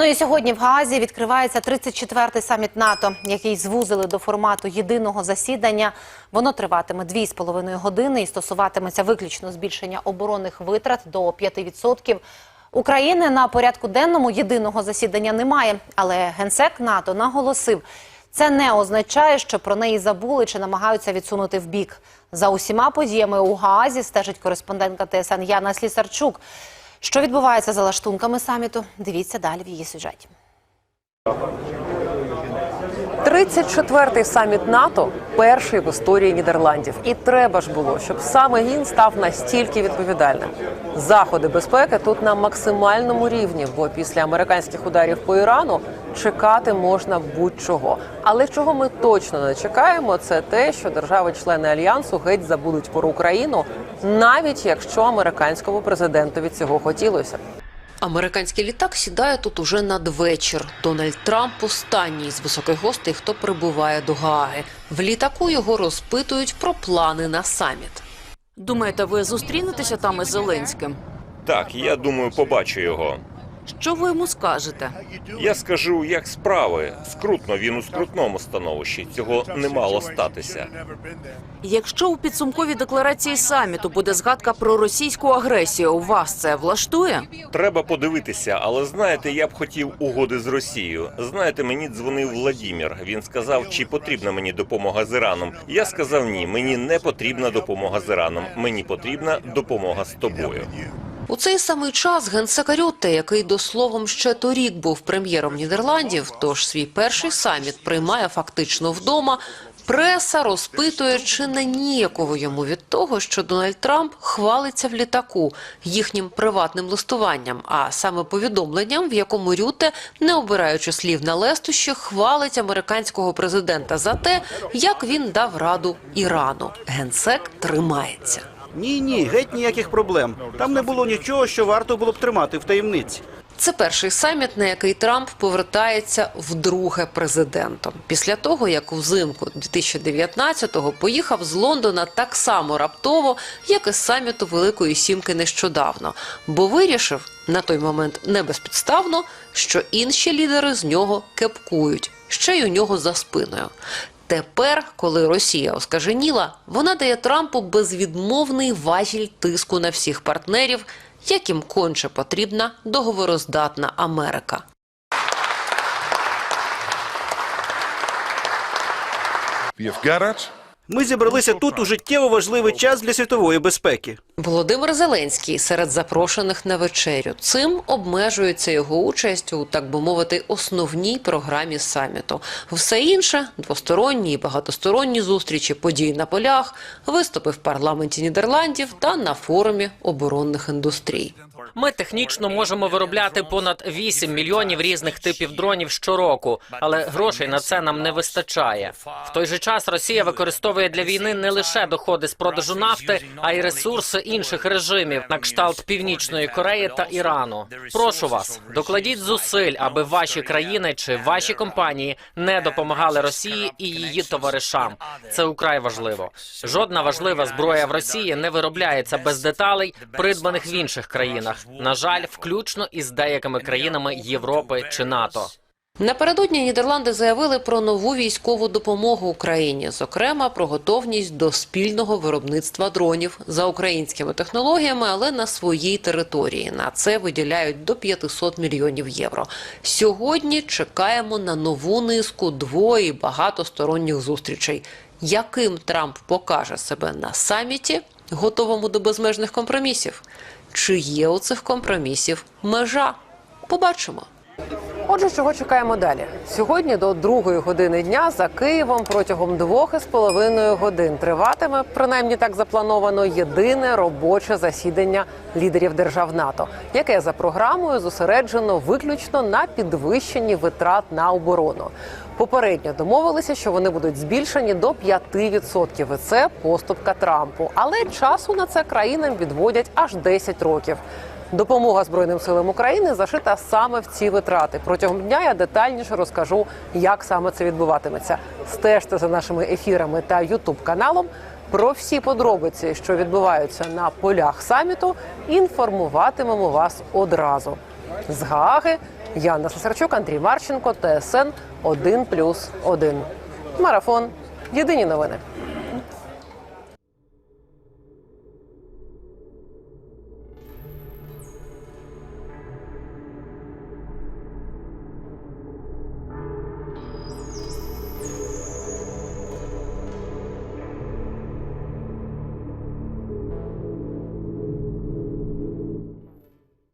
Ну і сьогодні в Гаазі відкривається 34-й саміт НАТО, який звузили до формату єдиного засідання. Воно триватиме 2,5 години і стосуватиметься виключно збільшення оборонних витрат до 5%. України на порядку денному єдиного засідання немає, але генсек НАТО наголосив, це не означає, що про неї забули чи намагаються відсунути в бік. За усіма подіями у Гаазі стежить кореспондентка ТСН Яна Слісарчук. Що відбувається за лаштунками саміту? Дивіться далі в її сюжеті. 34-й саміт НАТО перший в історії Нідерландів. І треба ж було, щоб саме він став настільки відповідальним. Заходи безпеки тут на максимальному рівні, бо після американських ударів по Ірану чекати можна будь-чого. Але чого ми точно не чекаємо, це те, що держави-члени альянсу геть забудуть про Україну, навіть якщо американському президентові цього хотілося. Американський літак сідає тут уже надвечір. Дональд Трамп останній з високих гостей, хто прибуває до Гааги. В літаку його розпитують про плани на саміт. Думаєте, ви зустрінетеся там із Зеленським? Так, я думаю, побачу його. Що ви йому скажете? Я скажу, як справи. Скрутно він у скрутному становищі. Цього не мало статися. Якщо у підсумковій декларації саміту буде згадка про російську агресію, у вас це влаштує? Треба подивитися, але знаєте, я б хотів угоди з Росією. Знаєте, мені дзвонив Владімір. Він сказав, чи потрібна мені допомога з Іраном. Я сказав ні, мені не потрібна допомога з Іраном. Мені потрібна допомога з тобою. У цей самий час генсек Рютте, який до словом ще торік був прем'єром Нідерландів, тож свій перший саміт приймає фактично вдома. Преса розпитує, чи не ніяково йому від того, що Дональд Трамп хвалиться в літаку їхнім приватним листуванням, а саме повідомленням, в якому Рюте, не обираючи слів на лестощі, хвалить американського президента за те, як він дав раду Ірану. Генсек тримається. Ні, ні, геть ніяких проблем. Там не було нічого, що варто було б тримати в таємниці. Це перший саміт, на який Трамп повертається вдруге президентом. Після того, як взимку 2019-го поїхав з Лондона так само раптово, як і з саміту Великої Сімки нещодавно, бо вирішив на той момент не безпідставно, що інші лідери з нього кепкують, ще й у нього за спиною. Тепер, коли Росія оскаженіла, вона дає Трампу безвідмовний важіль тиску на всіх партнерів, яким конче потрібна договороздатна Америка. Ми зібралися тут у життєво важливий час для світової безпеки. Володимир Зеленський серед запрошених на вечерю. Цим обмежується його участь у так би мовити основній програмі саміту. Все інше двосторонні і багатосторонні зустрічі, події на полях, виступи в парламенті Нідерландів та на форумі оборонних індустрій. Ми технічно можемо виробляти понад 8 мільйонів різних типів дронів щороку, але грошей на це нам не вистачає. В той же час Росія використовує для війни не лише доходи з продажу нафти, а й ресурси інших режимів, на кшталт Північної Кореї та Ірану. Прошу вас, докладіть зусиль, аби ваші країни чи ваші компанії не допомагали Росії і її товаришам. Це украй важливо. Жодна важлива зброя в Росії не виробляється без деталей, придбаних в інших країнах. На жаль, включно із деякими країнами Європи чи НАТО. Напередодні Нідерланди заявили про нову військову допомогу Україні, зокрема про готовність до спільного виробництва дронів за українськими технологіями, але на своїй території. На це виділяють до 500 мільйонів євро. Сьогодні чекаємо на нову низку дво- і багатосторонніх зустрічей. Яким Трамп покаже себе на саміті, готовому до безмежних компромісів? Чи є у цих компромісів межа? Побачимо. Отже, чого чекаємо далі? Сьогодні до другої години дня за Києвом протягом двох із половиною годин триватиме, принаймні так заплановано, єдине робоче засідання лідерів держав НАТО, яке за програмою зосереджено виключно на підвищенні витрат на оборону. Попередньо домовилися, що вони будуть збільшені до 5%. І це поступка Трампу. Але часу на це країнам відводять аж 10 років. Допомога Збройним силам України зашита саме в ці витрати. Протягом дня я детальніше розкажу, як саме це відбуватиметься. Стежте за нашими ефірами та ютуб-каналом. Про всі подробиці, що відбуваються на полях саміту, інформуватимемо вас одразу. З Гааги Яна Сесарчук, Андрій Марченко, ТСН 1+,1. Марафон. Єдині новини.